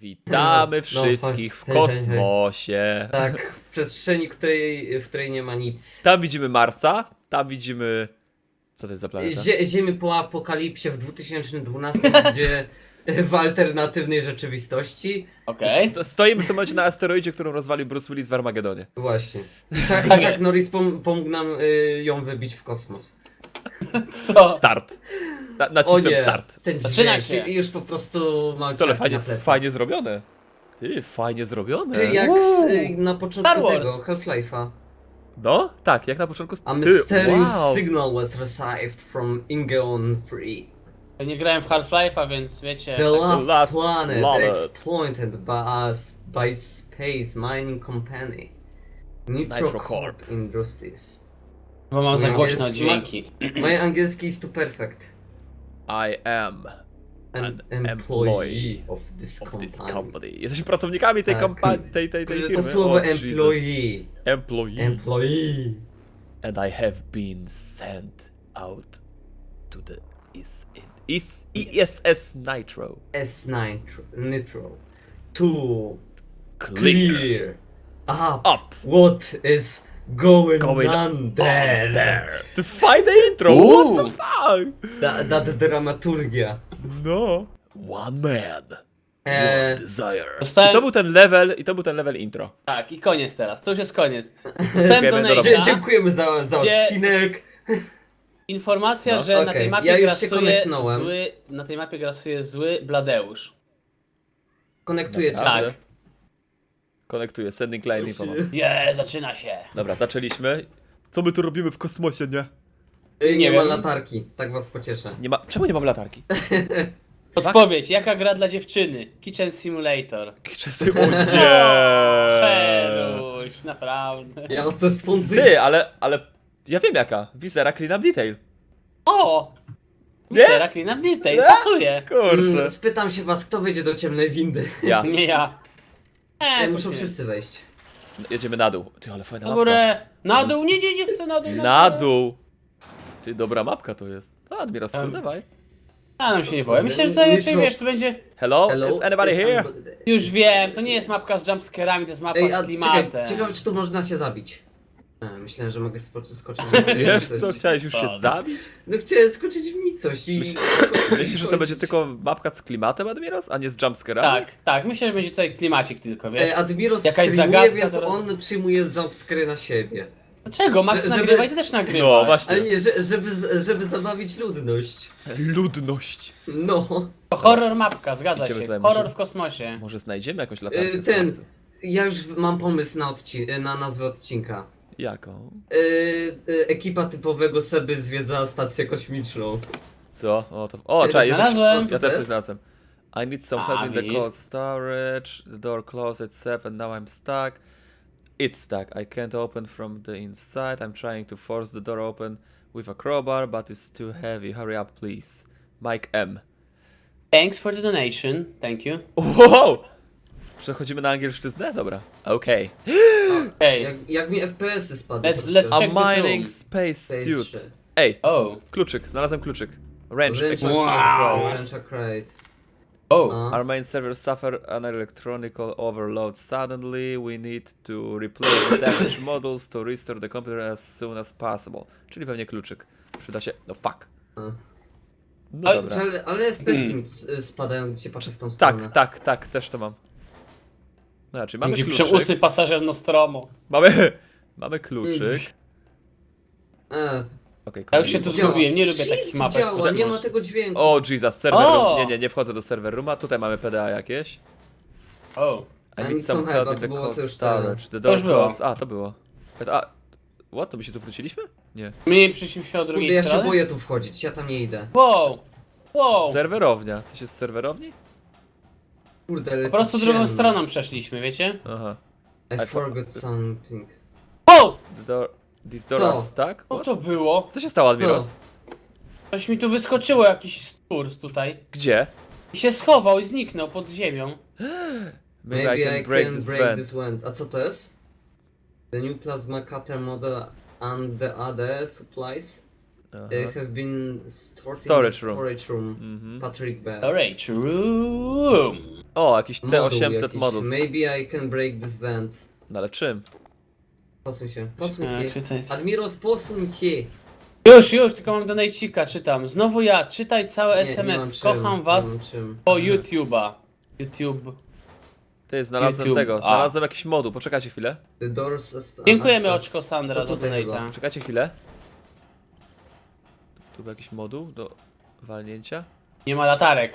Witamy No, wszystkich w kosmosie. Tak, w przestrzeni, której, w której nie ma nic. Tam widzimy Marsa, tam widzimy... Co to jest za planeta? Zie Ziemię po apokalipsie w 2012, gdzie w alternatywnej rzeczywistości. Okej. Sto- Stoimy w tym momencie na asteroidzie, którą rozwalił Bruce Willis w Armagedonie. Właśnie. I Chuck, i Tak Chuck. Norris pom pomógł nam y, ją wybić w kosmos. Co? Start. Na, nacisłem start. ten Zaczyna dźwięk się. i już po prostu mam To ale ciarki fajnie, na plecach. fajnie zrobione. Ty, fajnie zrobione. Ty jak z, y, na początku Wars. tego Half-Life'a. No, tak, jak na początku... A Ty, mysterious wow. signal was received from Ingeon 3. Ja nie grałem w Half-Life'a, więc wiecie. The tak- last, last planet, planet. exploited by, us, by Space Mining Company. Nitro, Nitro Corp Corp. Industries. Bo mam za No, głośno jest- dźwięki. My angielski is to perfect. I am An, An employee, employee of this of company. this company. Jesteśmy pracownikami tej Tak. kompanii, tej, tej, tej firmy. to słowo Jesus. employee. Employee. Employee. And I have been sent out to the is is ISS Nitro. S9 tr- Nitro. To Clear. clear up Up. what is going, Going there. there. To fajne intro. Uuu. What the fuck? Da, da, dramaturgia. No. One man. Eee, One desire. Dostałem- I to był ten level, i to był ten level intro. Tak, i koniec teraz. To już jest koniec. Dostałem Dziękujemy, do dzie- dziękujemy za, za Gdzie- odcinek. Informacja, No, że na okej. tej mapie Ja już się grasuje koneknąłem. zły. Na tej mapie grasuje zły Bladeusz. Konektuję cię. Tak. Konektuję, sending line info. mam. Je, zaczyna się. Dobra, zaczęliśmy. Co my tu robimy w kosmosie, nie? Nie, Nie ma wiem. latarki, tak was pocieszę. Nie ma... Czemu nie mam latarki? Odpowiedź, jaka gra dla dziewczyny? Kitchen Simulator. Czasy... O nie! Peluś, naprawdę. Ja chcę stąd wyjść. Ty, ale, ale... Ja wiem jaka. Visera Cleanup Detail. O! Nie? Misera Clean Up Detail, Nie? pasuje. Kurczę. Mm, spytam się was, kto wejdzie do ciemnej windy. Ja. Nie ja. E, E, to muszą nie. wszyscy wejść. Jedziemy na dół. Ty, ale fajna Na mapka. górę, na dół, nie, nie, nie chcę na dół. Na dół. Ty, dobra mapka to jest. A, Admirowsku, Em. dawaj. A, nam się nie boję. Myślę, że to raczej, wiesz, to będzie... Hello? Hello? Is anybody here? anybody there? Już wiem, to nie jest mapka z jumpscarami, to jest mapa Ej, a z klimatem. ciekawe czy tu można się zabić. Myślałem, że mogę sko- skoczyć w Wiesz co, nicość. chciałeś już się zabić? No chciałem skoczyć w nicość i... Myślisz, że to będzie tylko mapka z klimatem, Admiros, a nie z jumpscarami? Tak, tak, myślę, że będzie tutaj klimacik tylko, wiesz. E, Admiros Jakaś streamuje, zagadka więc teraz. on przyjmuje jumpscary na siebie. Dlaczego? Max że- żeby- nagrywa i ty też nagrywasz. No, właśnie. Ale nie, że, żeby, żeby zabawić ludność. Ludność. No. To horror mapka, zgadza Idziemy się. tutaj, Horror może- w kosmosie. Może znajdziemy jakąś latarkę Y, w ten. Ja już mam pomysł na, odci- na nazwę odcinka. Jaką? Y, y, ekipa typowego Seby zwiedza stację kosmiczną. Co? O, to... o czekaj, jest... znalazłem. Ja Co to też coś jest? znalazłem. I need some help in the cold storage. The door closed itself and now I'm stuck. It's stuck. I can't open from the inside. I'm trying to force the door open with a crowbar, but it's too heavy. Hurry up, please. Mike M. Thanks for the donation, thank you. Wow! Przechodzimy na angielszczyznę? Dobra. Okej. Ej, Jak, jak mi FPS-y spadły. Let's- let's A check this mining room. space suit. shit. Ej, oh, kluczyk. Znalazłem kluczyk. Wrench. Wrench equipment Wow. control. Wrench crate. oh. No. Our main server suffered an electronical overload suddenly. We need to replace the damaged models to restore the computer as soon as possible. Czyli pewnie kluczyk. Przyda się. No fuck. A. No Oj, dobra. Ale, ale FPS-y mi spadają, gdy się patrzę w tą stronę. Tak, tak, tak, też to mam. No, czyli mamy Będzie kluczyk. przeusy pasażer Nostromo. Mamy, mamy kluczyk. E, Okej, Ja już się tu działa. zgubiłem, nie lubię Shift takich mapek. działa, nie ma tego dźwięku. O Jesus, serwer O! room. Nie, nie, nie wchodzę do serwer rooma. Tutaj mamy PDA jakieś. Oh. I need some help the było cold to już storage. The To door już było. closed. A, to było. A, what? To my się tu wróciliśmy? Nie. My przyszliśmy od Kurde, drugiej ja się strony. boję tu wchodzić, ja tam nie idę. Wow, wow. Serwerownia. Coś jest z serwerowni? Kurde, ale Po prostu tu drugą ciemno. stroną przeszliśmy, wiecie? Aha. I I forgot something. O! The door... This door To. stuck? Co What? to było? Co się stało, Admiros? To. Coś mi tu wyskoczyło, jakiś sturs tutaj. Gdzie? I się schował i zniknął pod ziemią. Maybe, I can break this vent. vent. A co to jest? The new plasma cutter model and the other supplies? Aha. Have been stored Storage in room. storage room. Mhm. Patrick Bell. Storage room. O, jakiś Moduł T800 jakiś. modus. Maybe I can break this vent. No ale czym? Posuń się, posuń E, się. czytaj. Admiros, posuń się. Już, już, tylko mam donajcika, czytam. Znowu ja, czytaj całe Nie, nie SMS. czym, Kocham nie was mam czym. po YouTube'a. YouTube. Ty, znalazłem YouTube. tego, A. znalazłem jakiś moduł, poczekajcie chwilę. The doors... Dziękujemy oczko Sandra To za tutaj chyba. donata. Czekajcie chwilę. Tu był jakiś moduł do walnięcia? Nie ma latarek.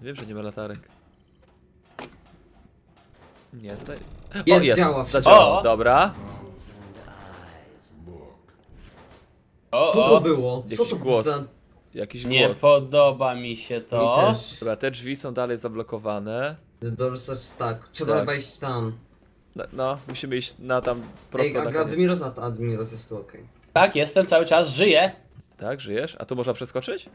Wiem, że nie ma latarek. Nie, tutaj... Jest, działa, wszystko. Zadziałało, O! dobra. O, Co to o. było? Co Jakiś to głos. za... Jakiś Nie głos. podoba mi się Mi to. też. Dobra, te drzwi są dalej zablokowane. The doors are stuck. Trzeba Tak. chyba iść tam. No, no musimy iść na tam prosto Ej, na a koniec. Admiros, Admiros jest tu okej. Tak, jestem cały czas, żyję. Tak, żyjesz? A tu można przeskoczyć?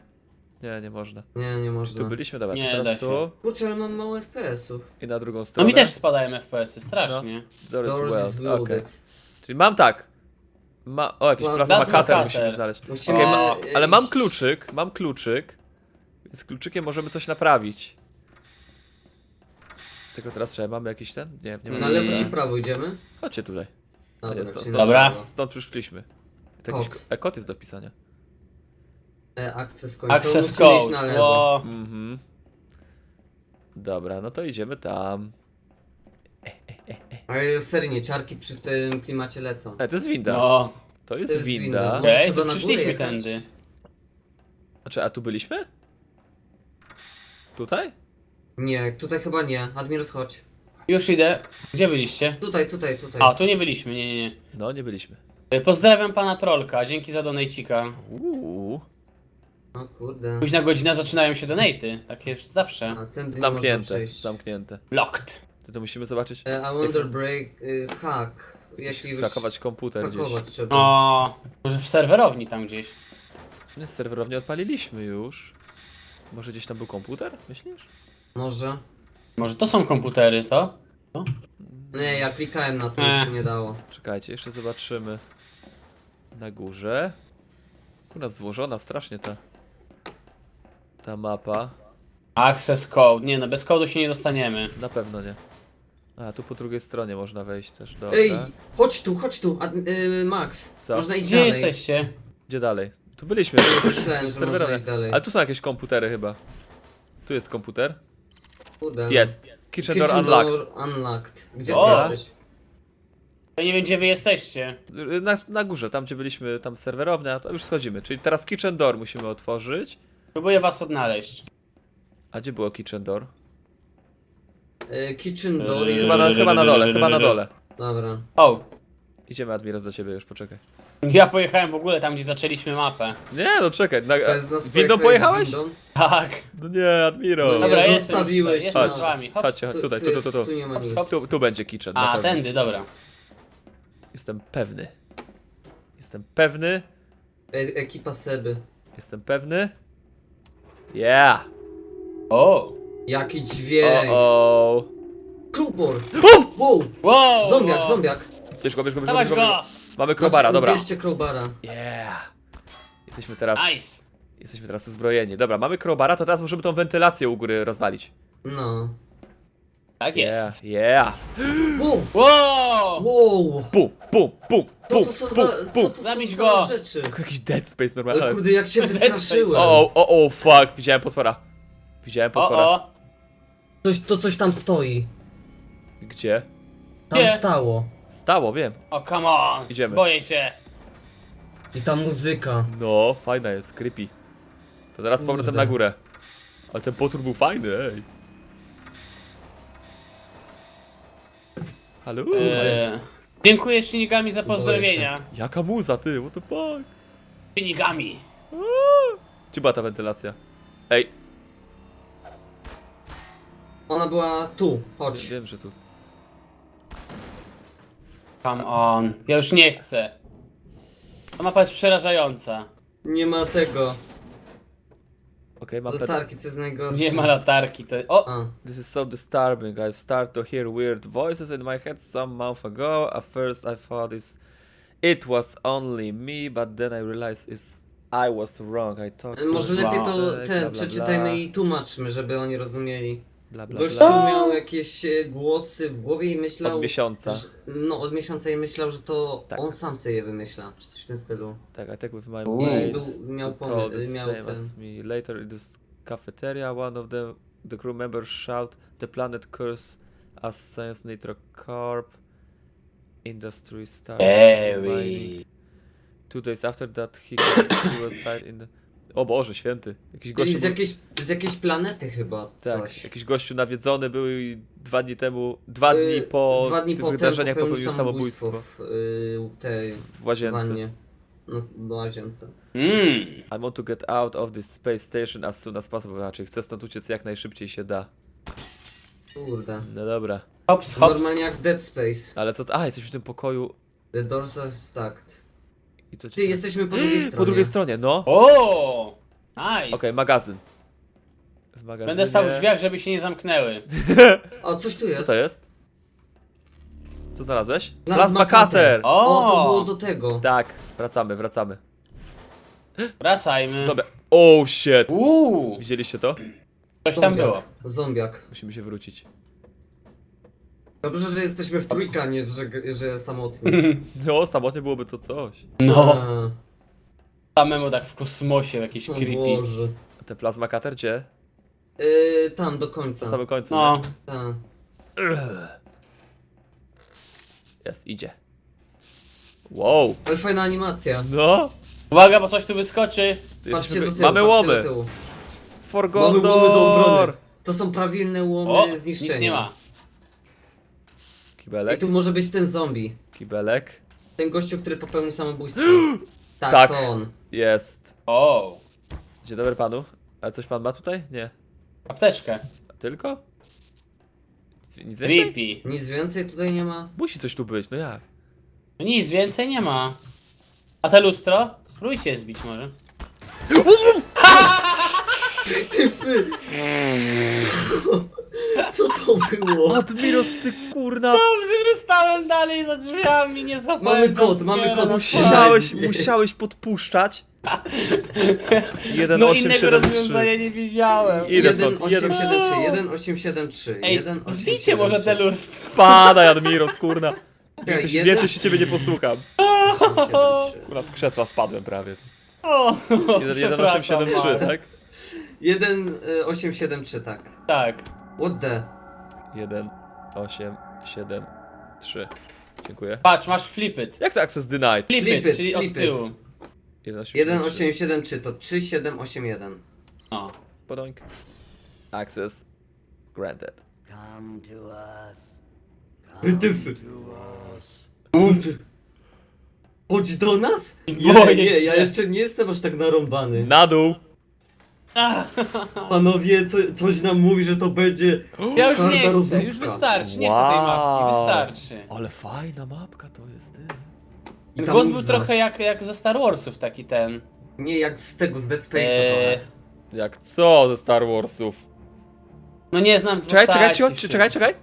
Nie, nie można. Nie, nie można. Tu byliśmy, dobra, Nie to da teraz się. tu Kurczę, ale mam mało FPS-ów. i na drugą No stronę. mi też spadają FPS-y, strasznie. Doors, Doors well. is okej. loaded. Czyli mam tak. Ma... O, jakiś cutter cutter. musimy znaleźć. Musimy... Okej, e, Ale mam iść- kluczyk, mam kluczyk. Z kluczykiem możemy coś naprawić. Tylko teraz trzeba, mamy jakiś ten? Nie, nie Na mamy. lewo Nie. czy prawo idziemy? Chodźcie tutaj. Dobra, jest to, czyli stąd, na Dobra. prawo. Stąd przyszliśmy. To jakiś Kod. ko- e, kod jest do wpisania. E, access code. To Access musimy iść code. na lewo. Ło. Mhm. Dobra, no to idziemy tam. Ale serio, ciarki przy tym klimacie lecą. E, to jest winda. No. To jest, To jest winda. winda. Okej, trzeba to na górę przyszliśmy jechać? tędy. Znaczy, a tu byliśmy? Tutaj? Nie, tutaj chyba nie. Admiros, chodź. Już idę. Gdzie byliście? Tutaj, tutaj, tutaj. A, tu nie byliśmy, nie, nie, nie. No, nie byliśmy. Pozdrawiam pana Trolka, dzięki za donajcika. Uuu. O kurde. Późna godzina zaczynają się donaty, takie już zawsze. A, można Zamknięte, przejść. zamknięte. Locked. Ty to musimy zobaczyć. E, I wonder break... Y, hack. Jakiegoś... skakować komputer gdzieś. hakować trzeba. O, może w serwerowni tam gdzieś. Nie, z serwerowni odpaliliśmy już. Może gdzieś tam był komputer, myślisz? Może. Może to są komputery, to? Nie, ja klikałem na to, Eh. już się nie dało. Czekajcie, jeszcze zobaczymy. Na górze. U nas złożona strasznie ta. Ta mapa. Access code. Nie no, bez kodu się nie dostaniemy. Na pewno nie. A, tu po drugiej stronie można wejść też. Dobra. Ej, chodź tu, chodź tu, Ad, y, Max. Co? Można iść Gdzie dalej. jesteście? Gdzie dalej? Tu byliśmy. Myślałem, że można Serwerownia. iść dalej. Ale tu są jakieś komputery chyba. Tu jest komputer. Kurde. Jest. Kitchen door unlocked. unlocked. Gdzie O! ty jesteś? Ja nie wiem, gdzie wy jesteście. Na, na górze, tam gdzie byliśmy, tam serwerownia, to już schodzimy. Czyli teraz kitchen door musimy otworzyć. Próbuję was odnaleźć. A gdzie było kitchen door? Y, kitchen door. Yy, jest- Chyba na, chyba na dole, chyba na dole. Dobra. O, Idziemy Admiros do ciebie już, poczekaj. ja pojechałem w ogóle tam, gdzie zaczęliśmy mapę. Nie, no czekaj. Na, To jest na windą pojechałeś? windą. Tak. No nie, Admiro. No Dobra, nie, jestem, zostawiłeś tutaj, jestem nas. z wami. Hop. Chodźcie, chodź, tutaj, tu, tu, jest- tu, tu. Tu nie ma Hop, nic. hop. Tu, tu będzie kitchen, na A, pewno. tędy, dobra. Jestem pewny. Jestem pewny. E, ekipa Seby. Jestem pewny. Yeah! O. Jaki dźwięk. o. Krupor. Wow. Wow! Zombiak, wow. zombiak. Bierz go, bierz go, bierz go, bierz go. go! Mamy crowbara, dobra. Bierzcie crowbara. Yeah! Jesteśmy teraz, Nice. jesteśmy teraz uzbrojeni. Dobra, mamy crowbara, to teraz możemy tą wentylację u góry rozwalić. No. Tak Yeah, jest. yeah! Wow. Wow! Wow. Pum, pum, pum, Co pum, to są pum, za, co pum. to są Zabić za go. rzeczy? Jakiś Dead Space O normalny. kurde, jak się Dead wystraszyłem. O, o, o, fuck, widziałem potwora. Widziałem O, potwora. o. Coś, to coś tam stoi. Gdzie? Tam Gdzie? stało. Stało, wiem. O, come on. Idziemy. Boję się. I ta muzyka. No, fajna jest, creepy. To zaraz z powrotem Kurde. na górę. Ale ten potwór był fajny, ej. Halo? Eee, dziękuję Shinigami za pozdrowienia. Jaka muza, ty, what the fuck? Shinigami. Gdzie była ta wentylacja? Ej, Ona była tu. Chodź. wiem, że tu. Come on. Ja już nie chcę. Ta mapa jest przerażająca. Nie ma tego. Okej, mam. Latarki, co jest najgorsze. Nie ma latarki. To... O! A. This is so disturbing. I've started to hear weird voices in my head some month ago. At first I thought it's... it was only me, but then I realized it's I was wrong, I talked... Może lepiej to Bla, bla, przeczytajmy i tłumaczmy, żeby oni rozumieli. Bla, bla, Gościu bla. miał jakieś e, głosy w głowie i myślał... Od miesiąca. że- No, od miesiąca i myślał, że to Tak. on sam sobie je wymyśla, czy coś w tym stylu. Tak, I take with my Uuu. mates Był- miał to pomysł- the miał same ten- as me. Later in this cafeteria, one of them, the crew members shout, the planet curse as science nitro corp. Industry mining. Ewi. Two days after that, he committed suicide in the... O Boże, święty. Jakiś Czyli gościu, z był, jakiejś, z jakiejś planety chyba, tak, coś. jakiś gościu nawiedzony był i dwa dni temu, dwa Y, dni po Dwa dni tych potem wydarzeniach popełnił popełnił samobójstwo w y, tej w łazience. wannie. No, w łazience. Mm. I want to get out of this space station as soon as possible. Znaczy, chcę stąd uciec jak najszybciej się da. Kurde. No dobra. Hops, hops. Normalnie jak Dead Space. Ale co... A, jesteś w tym pokoju The doors are stacked. I co ci Ty, jesteśmy po drugiej stronie. Po drugiej stronie, no. O! Nice. Okej, magazyn. W magazynie... Będę stał w drzwiach, żeby się nie zamknęły. O, coś tu jest. Co to jest? Co znalazłeś? Plasma cutter! O! O, to było do tego. Tak, wracamy, wracamy. Wracajmy. Dobra. Oh shit! Uuu, Widzieliście to? coś tam Zombiak. było. Zombiak. Musimy się wrócić. Dobrze, że jesteśmy w trójka, nie że, że samotni. No, samotnie byłoby to coś. No. A, Samemu tak w kosmosie, jakiś o creepy. Boże. A Ten plasma cutter gdzie? Yy, tam do Na końca. samym końcu. No. Tak. Jest, idzie. Wow. Ale fajna animacja. No. Uwaga, bo coś tu wyskoczy. Patrzcie Jesteśmy... do tyłu, Mamy patrzcie łomy. Do tyłu. For Mamy łomy do obrony. To są prawilne O, łomy zniszczenia. nic nie ma. I Kibelek. tu może być ten zombie. Kibelek. Ten gościu, który popełnił samobójstwo. tak, Tak. to on. Jest. O, Dzień dobry panu. A coś pan ma tutaj? Nie. apteczkę. Tylko? Nic- Nic więcej? Creepy. Nic więcej tutaj nie ma. Musi coś tu być, no jak? No nic, więcej nie ma. A te lustro? Spróbujcie je zbić może. Tyfy! Co to było? Admiros, ty kurna! Dobrze, że stałem dalej za drzwiami, nie zapałem Mamy kod, mamy kod. Musiałeś, musiałeś podpuszczać. No innego 1873. rozwiązania nie wiedziałem. Idę stąd, 1873, 1873, Ej, 1873. zbijcie może te lustro. Spadaj, Admiros, kurna. Więcej, jeden- więcej się ciebie nie posłucham. 1873. Kurna, z krzesła spadłem prawie. O, 1873, przepraszam, tak? 1873, tak. Tak. What the? 1873. Dziękuję. Patrz, masz flip it. Jak to access denied? Flip, Flip it, it, czyli flip od it. tyłu. 1873 to 3781. O. Podoink. Access granted. Come to us. Wytyfy. Chodź do nas? Boję Nie, nie, ja się. jeszcze nie jestem aż tak narąbany. Na dół! Panowie, co, coś nam mówi, że to będzie... Ja już nie chcę, rozrywka. już wystarczy, nie chcę tej mapki, wystarczy. Ale fajna mapka to jest, ty. Ten głos był trochę jak, jak ze Star Warsów, taki ten. Nie, jak z tego, z Dead Space'a Eee, trochę. Jak co ze Star Warsów? no nie znam Czekaj, czekaj, postaci czekaj, czekaj, wszystkich. czekaj.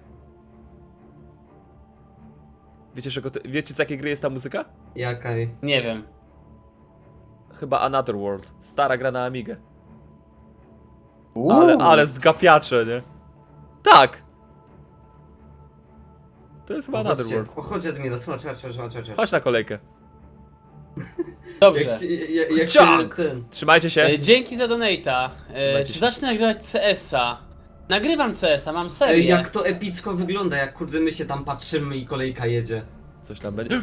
Wiecie, wiecie z jakiej gry jest ta muzyka? Jakaj. Nie wiem. Chyba Another World. Stara gra na Amigę. Uuu. Ale, ale zgapiacze, nie? Tak! To jest chyba Another Chodźcie, World. o, chodź Admiros, chodź, chodź, chodź, chodź, chodź. Chodź na kolejkę. Dobrze. Jak się, jak, jak Ciąg! ten... Trzymajcie się. E, Dzięki za donata. E, Trzymajcie czy się. zacznę nagrywać CS-a? Nagrywam CS-a, mam serię. Ej, jak to epicko wygląda, jak kurde my się tam patrzymy i kolejka jedzie. Coś tam będzie.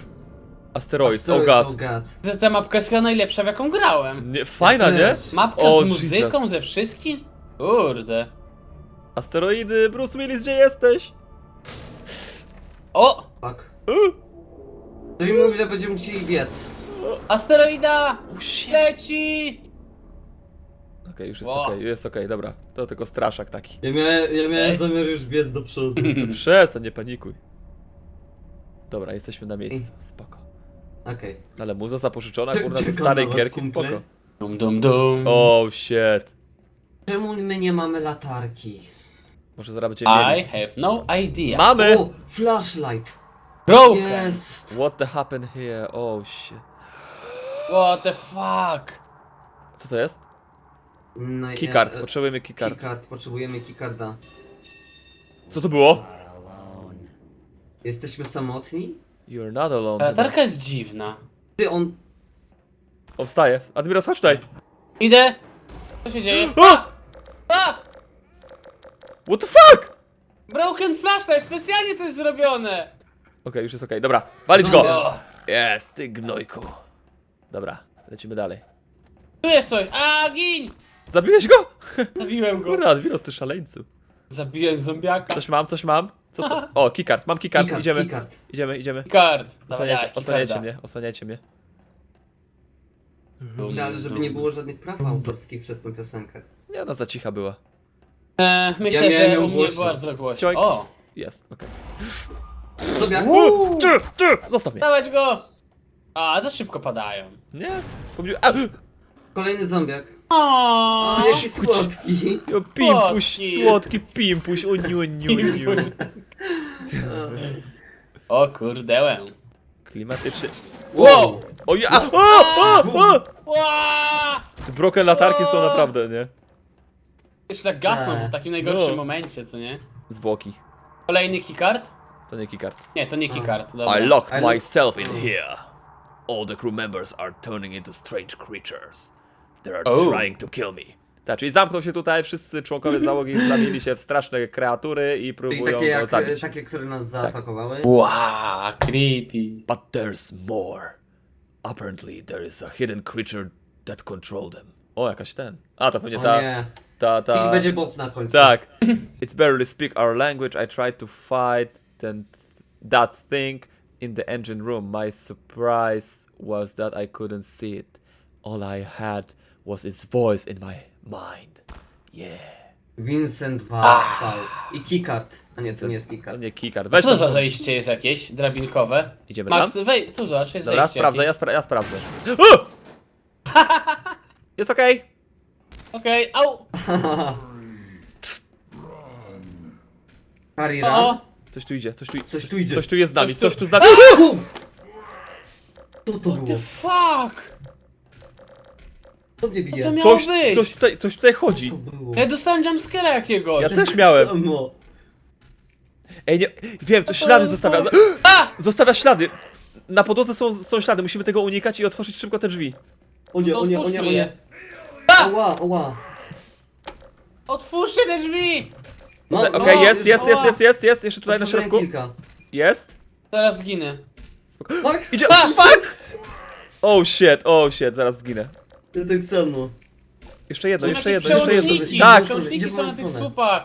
Asteroid, Asteroid, oh god. oh god. Ta- mapka jest chyba najlepsza w jaką grałem. Nie, fajna, nie? Też. Mapka O, z muzyką, Jesus. ze wszystkim? Kurde. Asteroidy, Bruce Willis, gdzie jesteś? O! Fuck. Uh. To mi mówi, że będziemy musieli biec. Asteroida! Leci! Okej, już jest Ło. okej, jest okej, dobra. To tylko straszak taki. Ja miałem, ja miałem Ej. zamiar już biec do przodu. Przestań, nie panikuj. Dobra, jesteśmy na miejscu, spoko. Okej. Ale muza zapożyczona, Czekam kurna, ze starej was, gierki, kumple. spoko. Dum dum dum. Oh shit. Czemu my nie mamy latarki? Może zaraz będziemy I mieli. have no idea. Mamy! O, flashlight! Broken! Jest! What the happened here? Oh shit. What the fuck? Co to jest? No, i- Keycard, e, e, potrzebujemy keycard. Keycard, potrzebujemy keycarda. Co to było? Alone. Jesteśmy samotni? You're not alone. Ta latarka jest dziwna. Ty, on... O, wstaje. Admiros, chodź tutaj. Idę! Co się dzieje? O! What the fuck? Broken flashlight, specjalnie to jest zrobione! Okej, już jest okej. Dobra, walić go! O, Jest, ty gnojku. Dobra, lecimy dalej. tu jest coś! A, gin! Zabiłeś go? Zabiłem go. Kurwa, Admiros, ty szaleńcu. Zabiłem zombiaka. Coś mam, coś mam? Co to? O, keycard, mam keycard, Keycard, idziemy. keycard. Idziemy, idziemy. Kard. Osłaniajcie, osłaniajcie mnie, osłaniajcie mnie. No, ale żeby nie było żadnych praw autorskich przez tę piosenkę. Nie, no za cicha była. E, myślę, Ja miałem że ją u mnie głośno. bardzo głośno. O! Jest, okej. Sobie, Okay. Ty, ty, Zostaw mnie. Dawać go! A, za szybko padają. Nie, pomyliłem. A! kolejny zombiak. O, O, jaki słodki. O, Pimpuś, Słodki. słodki pimpuś, o niu, niu, niu. o kurdełę. Klimatycznie. Wow! O ja! O, o, o! Ła! Te broken latarki są naprawdę, nie? Jeszcze tak gasną Eee. w takim najgorszym No. momencie, co nie? Zwłoki. Kolejny keycard? To nie keycard. Nie, to nie keycard. Dobra. I locked I look- myself in here. All the crew members are turning into strange creatures. They are Oh. trying to kill me. Tak, czyli zamknął się tutaj, wszyscy członkowie załogi zamienili się w straszne kreatury i Czyli próbują takie, go jak, zabić. takie, które nas zaatakowały. Wow, creepy. But there's more. Apparently there is a hidden creature that control them. O, jakaś ten. A, to pewnie O ta, nie. Ta, I ta... będzie boss na końcu. Tak. It's barely speak our language. I tried to fight then that thing in the engine room. My surprise was that I couldn't see it. All I had was its voice in my mind. Yeah. Vincent Val. I keycard. A nie, to nie jest To keycard. nie keycard. Weź co to za zejście jest jakieś? Drabinkowe? Idziemy Max, tam? wej, tu zobacz, jest Dobra, zejście sprawdzę, ja, jakieś. spra ja sprawdzę. O! Jest okej. Okej, au! Karira. O! Coś tu idzie, coś tu, Coś tu idzie. coś tu jest z nami, Coś tu- coś tu z nami. Co to The było? fuck! Co mnie bije? miało Coś, być? coś, tutaj, coś tutaj chodzi. to było? Ja dostałem jumpscare'a jakiegoś. Ja też miałem. Samo. Ej, nie, wiem, to ślady zostawia. A! Zostawia ślady. Na podłodze są, są ślady, musimy tego unikać i otworzyć szybko te drzwi. O nie, To o nie, o nie, o otwórzmy nie. je. Oła, oła. Otwórzcie te drzwi! No, Okej, no, jest, już- jest, jest, jest, jest, jest, jeszcze tutaj na środku. kilka. Jest. Zaraz zginę. Max! Idzie. Fuck! Oh shit, oh shit, zaraz zginę. Ja tak samo. Jeszcze jedno, jeszcze jedno, jeszcze jedno. przełączniki, Tak, Przełączniki są na tych słupach.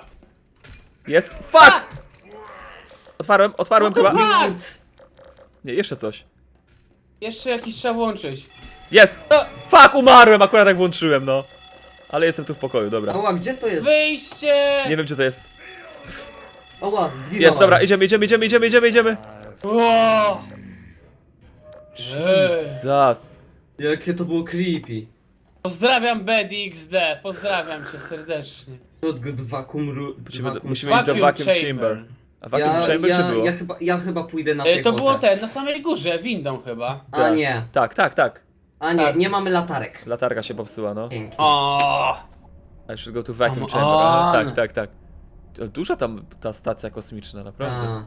jest. Fuck! Otwarłem, otwarłem What the chyba. fuck? Nie, jeszcze coś. Jeszcze jakiś trzeba włączyć. Jest! O, Fuck, umarłem, akurat jak włączyłem, no. Ale jestem tu w pokoju, dobra. Ała, gdzie to jest? wyjście! Nie wiem, gdzie to jest. Ała, zginąłem. Jest, dobra, idziemy, idziemy, idziemy, idziemy, idziemy, idziemy. Ej. Zas. Jakie to było creepy. Pozdrawiam BDXD, pozdrawiam cię serdecznie. Shotgun vacuum ru... Musimy, vacuum musimy iść do vacuum chamber. A vacuum Ja, chamber ja, czy było? ja, chyba, ja chyba pójdę na E, piechotę. To było ten, na samej górze, windą chyba. A Tak. nie, Tak, tak, tak. A nie, Tak. nie mamy latarek. Latarka się popsuła, no. Pięknie. O, I should go to vacuum Come chamber. Aha, on. tak, tak, tak. To Duża tam ta stacja kosmiczna, naprawdę. A.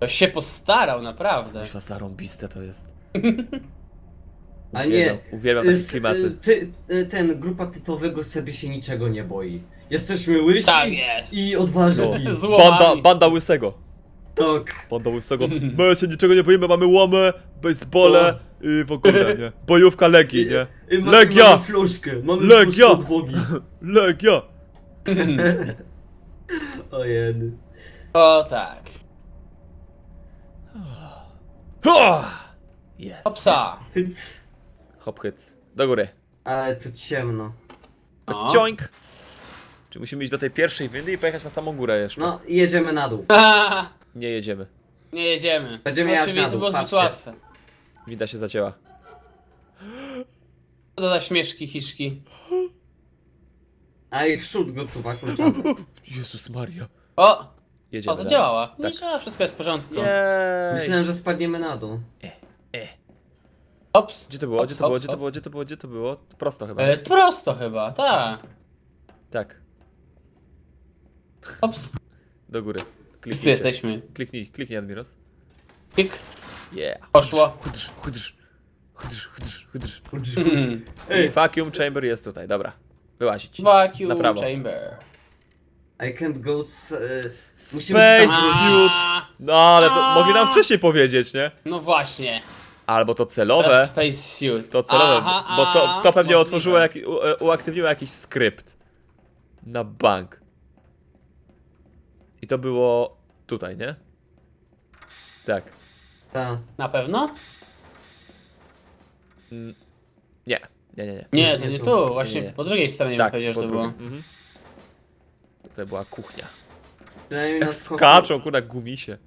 to się postarał, naprawdę. Kuźwa, zarąbiste to jest. A nie. uwielbiam takie klimaty. Ty, y, ten, grupa typowego Seby się niczego nie boi. Jesteśmy łysi Tak jest. i odważni. No. Banda, banda łysego. Tak. Banda łysego. My się niczego nie boimy, mamy łomę, basebole i w ogóle, nie? Bojówka Legii, nie? I mamy, Legia! Mamy fluszkę. Mamy Legia! fluszkę odwogi. Legia! Ojej. O tak. Ha! Yes. Hopsa. Hop hyc. Do góry. Ale tu ciemno. No. Cioink. Czy musimy iść do tej pierwszej windy i pojechać na samą górę jeszcze? No i jedziemy na dół. Nie jedziemy. Nie jedziemy. Będziemy jechać Oczywiście, na to dół, było zbyt patrzcie. łatwe. Winda się zacięła. Co to za śmieszki, hiszki? A ich szut go tu vacuum chamber. Jezus Maria. O! Jedziemy O, dalej. zadziałała. Nie Tak. działa, wszystko jest w porządku. Jej. Myślałem, że spadniemy na dół. E. Ops. Gdzie to było? Gdzie to było? Gdzie to było? Gdzie to było? Gdzie to było? Prosto chyba. E, prosto chyba, tak. Tak, Ops. do góry. Wszyscy Kliknijcie. jesteśmy. Kliknij, kliknij Admiros. Klik. Yeah. Poszło. Chudrz, chudrz, chudrz, chudrz, chudrz. Hmm. I vacuum chamber jest tutaj, dobra. Wyłazić. Vacuum Na prawo. chamber. I can't go... s- e, musimy Space. A, No ale to mogli nam wcześniej powiedzieć, nie? No właśnie. Albo to Teraz celowe. Space Suit. To celowe, Aha, bo to, aha, to pewnie możliwe. otworzyło, jak, u, e, uaktywniło jakiś skrypt. Na bank. I to było tutaj, nie? Tak. Ta. Na pewno? Nie, nie, nie, nie. Nie, to Nie tu. Właśnie Nie, nie. po drugiej stronie Tak, bym powiedział, po że to było. drugim. Mhm. Tutaj była kuchnia. Przynajmniej Jak na skoku. skaczą, kurna, gumisie.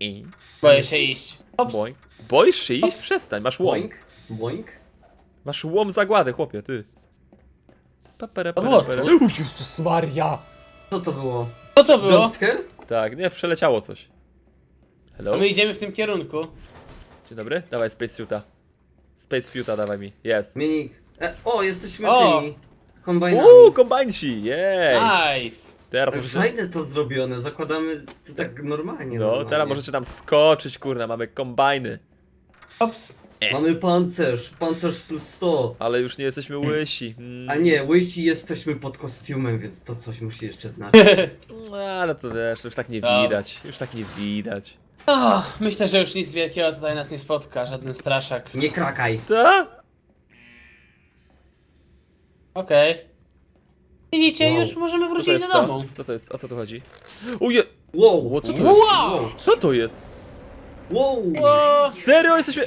I... Boję się iść. Ops. Boing. Boisz się iść? Ops. Przestań, masz łom. Boink? Boink? Masz łom zagłady, chłopie, ty. Papere, To było pere, tu. Jezus Maria! Co to było? Co to było? Jumpscare? Tak, nie, przeleciało coś. Hello? A my idziemy w tym kierunku. Dzień dobry, dawaj Space Suita. Space Suita dawaj mi, jest. Minik. E, o, jesteśmy O! tymi. Kombajnami. Uuu, kombajnsi, jej! Nice. Teraz Ale możecie... Fajne to zrobione, zakładamy to tak normalnie. No, normalnie. teraz możecie tam skoczyć, kurna, mamy kombajny. Ops. Mamy pancerz, pancerz plus 100. Ale już nie jesteśmy łysi. Mm. A nie, łysi jesteśmy pod kostiumem, więc to coś musi jeszcze znaczyć. No, ale to wiesz, już tak nie Dobra. widać. Już tak nie widać. O, myślę, że już nic wielkiego tutaj nas nie spotka, żaden straszak. Nie krakaj. Ta? Okej. Widzicie, Wow. już możemy Co to wrócić jest do to? domu. Co to jest? O co tu chodzi? Uje! Wow, O, co to jest? Wow! Co to jest? wow. O, Serio jesteśmy...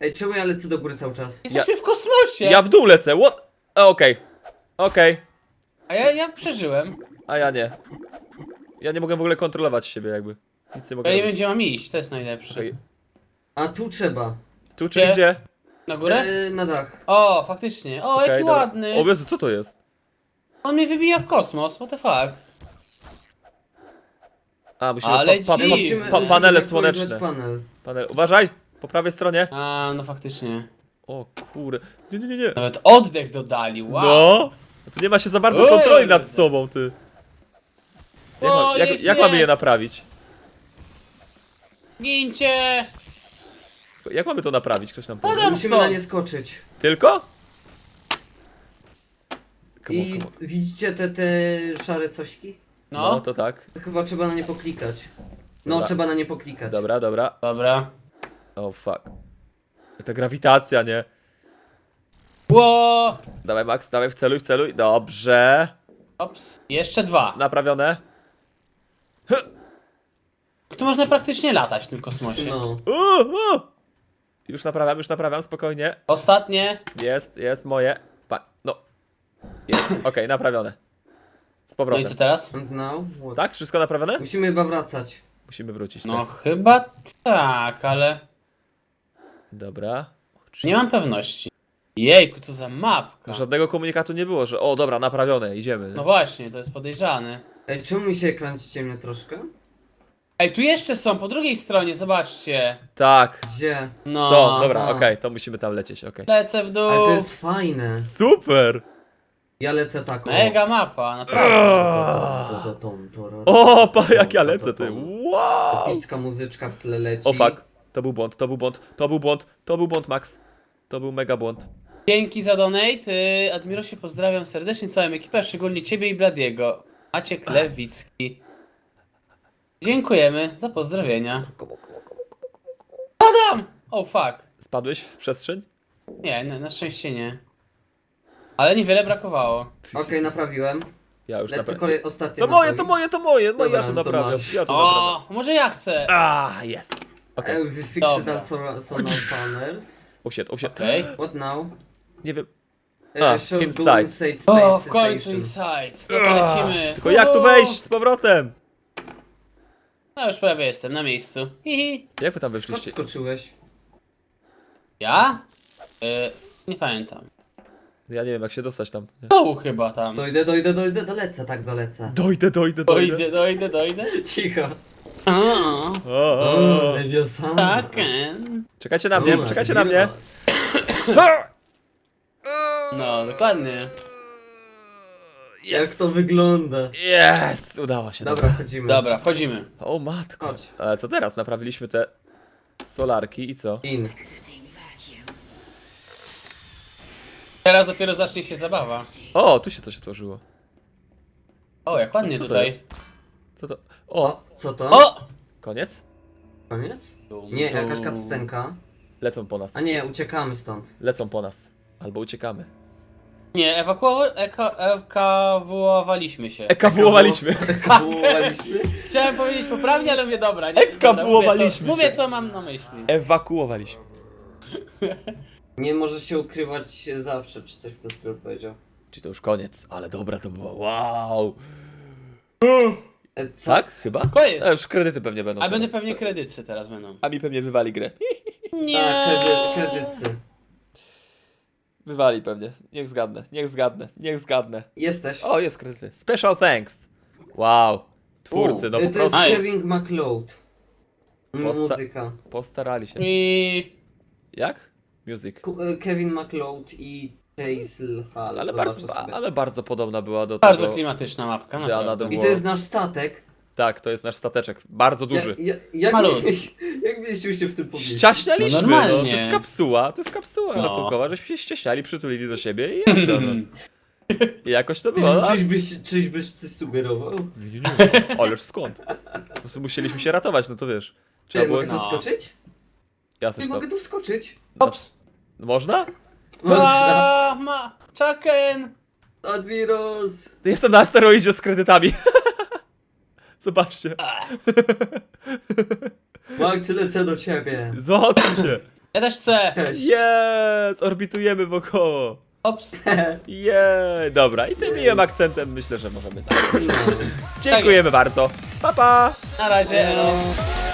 Ej, czemu ja lecę do góry cały czas? jesteśmy w kosmosie! Ja w dół lecę, what? Okej. Okej. A ja, ja przeżyłem. A ja nie. Ja nie mogę w ogóle kontrolować siebie jakby. Nic nie mogę Ja nie robić. mam iść, to jest najlepsze. Okej. A tu trzeba. Tu czyli Gdzie? gdzie? Na górę? E, na dach. O, faktycznie. O, Okej, jaki dobra. ładny. O Jezu, co to jest? On mnie wybija w kosmos, what the fuck. A, musimy Ale pa, pa, pa, Musimy- pa, musimy panele zaktualizować słoneczne. Panel. Panel. Uważaj! Po prawej stronie. A, no faktycznie. O kurde. Nie, nie, nie, nie. Nawet oddech dodali, wow. No! Tu nie ma się za bardzo kontroli nad sobą, ty. Jak, O, ma- jak, jak jak mamy je jest. naprawić? Gincie! Jak mamy to naprawić? Ktoś nam powie. Podam Musimy na nie skoczyć. Tylko? Come on, I come on. widzicie te, te szare cośki? No, No, to tak. Chyba trzeba na nie poklikać. No, Dobra. trzeba na nie poklikać. Dobra, dobra. dobra. Oh fuck. Ta grawitacja, nie? Ło! Dawaj Max, dawaj w celuj, w celuj. Dobrze. Ops. Jeszcze dwa. Naprawione. Tu można praktycznie latać w tym kosmosie. No. Uh, uh. Już naprawiam, już naprawiam, spokojnie. Ostatnie. Jest, jest moje. Pa no. Jest, okej, naprawione. Z No i powrotem. co teraz? And now? What? Tak? Wszystko naprawione? Musimy chyba wracać. Musimy wrócić, No tak. chyba tak, ale Dobra. nie mam pewności. Jejku, co za mapka. Żadnego komunikatu nie było, że o dobra, naprawione, idziemy. No właśnie, to jest podejrzane. Ej, czemu mi się ekran ściemnia troszkę? Ej, tu jeszcze są, po drugiej stronie, zobaczcie. Tak. Gdzie? No. Co? Dobra, aha. okej, to musimy tam lecieć, okej. Lecę w dół. Ale to jest fajne. Super! Ja lecę tak. o. Mega mapa, naprawdę. O, pa, jak ja lecę, to, ty. Wow! Epicka muzyczka w tle leci. O fuck. To był błąd, to był błąd, to był błąd, to był błąd, Max. To był mega błąd. Dzięki za donate. Y, Admirosie pozdrawiam serdecznie całą ekipę, szczególnie ciebie i Bladiego. Maciek Lewicki. Dziękujemy za pozdrowienia. Padam! Oh fuck. Spadłeś w przestrzeń? Nie, na, na szczęście nie. Ale niewiele brakowało. Okej, naprawiłem. Ja już Lecę naprawiam. kolej ostatnie To moje, to moje, to moje, no Dobra, ja tu to naprawiam, masz. ja tu naprawiam. O, może ja chcę. A, jest. Okej. Okay. Fix Dobra. it solar, solar panels. Oh shit, oh shit. Okej. What now? Nie wiem. E, A, show inside. Golden State O, w końcu Station. inside. No to lecimy. Tylko jak tu wejść z powrotem? No już prawie jestem na miejscu. Hihi. Jak wy tam Skąd skoczyłeś? Ja? Y, nie pamiętam. Ja nie wiem jak się dostać tam. Nie. Dołu chyba tam. Dojdę, dojdę, dojdę, dolecę, tak dolecę. Dojdę, dojdę, dojdę. Dojdę, dojdę, dojdę. Cicho. O, o, O, tak. Czekajcie na mnie, czekajcie na mnie. No, dokładnie. Jak to wygląda? Jest! Udało się. Dobra, chodzimy. Dobra, wchodzimy. O matko. Chodź. Ale co teraz? Naprawiliśmy te solarki i co? In. Teraz dopiero zacznie się zabawa. O, tu się coś otworzyło. O, jak ładnie co to tutaj. Co to? O, O, co to? O! koniec? Koniec? Nie, jakaś cutscenka. Lecą po nas. A nie, uciekamy stąd. Lecą po nas. Albo uciekamy. Nie, ewakuowa- eka- ewakuowaliśmy się. Ekawuowaliśmy. Chciałem powiedzieć poprawnie, ale mówię dobra. Nie, Ekawuowaliśmy dobra, mówię, się. co, mówię, co mam na myśli. Ewakuowaliśmy. Nie może się ukrywać zawsze, czy coś w tym stylu powiedział. Czy to już koniec? Ale dobra to było. Wow. E, co? Tak? Chyba? Koniec. A już kredyty pewnie będą. A będę teraz. pewnie kredycy teraz będą. A mi pewnie wywali grę. Nie. Tak, kredy, kredycy. Wywali pewnie. Niech zgadnę, niech zgadnę, niech zgadnę. Jesteś. O, jest kredyty. Special thanks. Wow. Twórcy, no E, po to jest prostu Aj. Kevin McLeod. M- Posta- Muzyka. postarali się. I... Jak? Music. Ku- e, Kevin McLeod i Hazel Hall. Ale Zobaczę bardzo, sobie. ale bardzo podobna była do Bardzo tego. klimatyczna mapka, Diana naprawdę. I to jest nasz statek. Tak, to jest nasz stateczek. Bardzo duży. Ja, ja, jak, Malutki. jak mieliśmy się w tym pomieścić? Ściaśnialiśmy, No no, normalnie. to jest kapsuła, to jest kapsuła No. ratunkowa, żeśmy się ścieśniali, przytulili do siebie i jazda, no. I jakoś to było. no. Czyś byś, czyś byś coś sugerował? Nie, nie, nie. Ależ skąd? Po prostu musieliśmy się ratować, no to wiesz. Trzeba Ty, było... mogę tu No. wskoczyć? Ja tam... mogę tu wskoczyć? Ops. Można? Można. A, ma... Chucken. Admiros! Jestem na asteroidzie z kredytami. Zobaczcie. Max, lecę do ciebie. Zobaczcie się. Ja też chcę. Cześć. Jest! Orbitujemy wokoło. Ops. Jej! Dobra, i tym miłym akcentem myślę, że możemy zacząć. No. Dziękujemy bardzo. Pa, pa! Na razie. elo. Eee,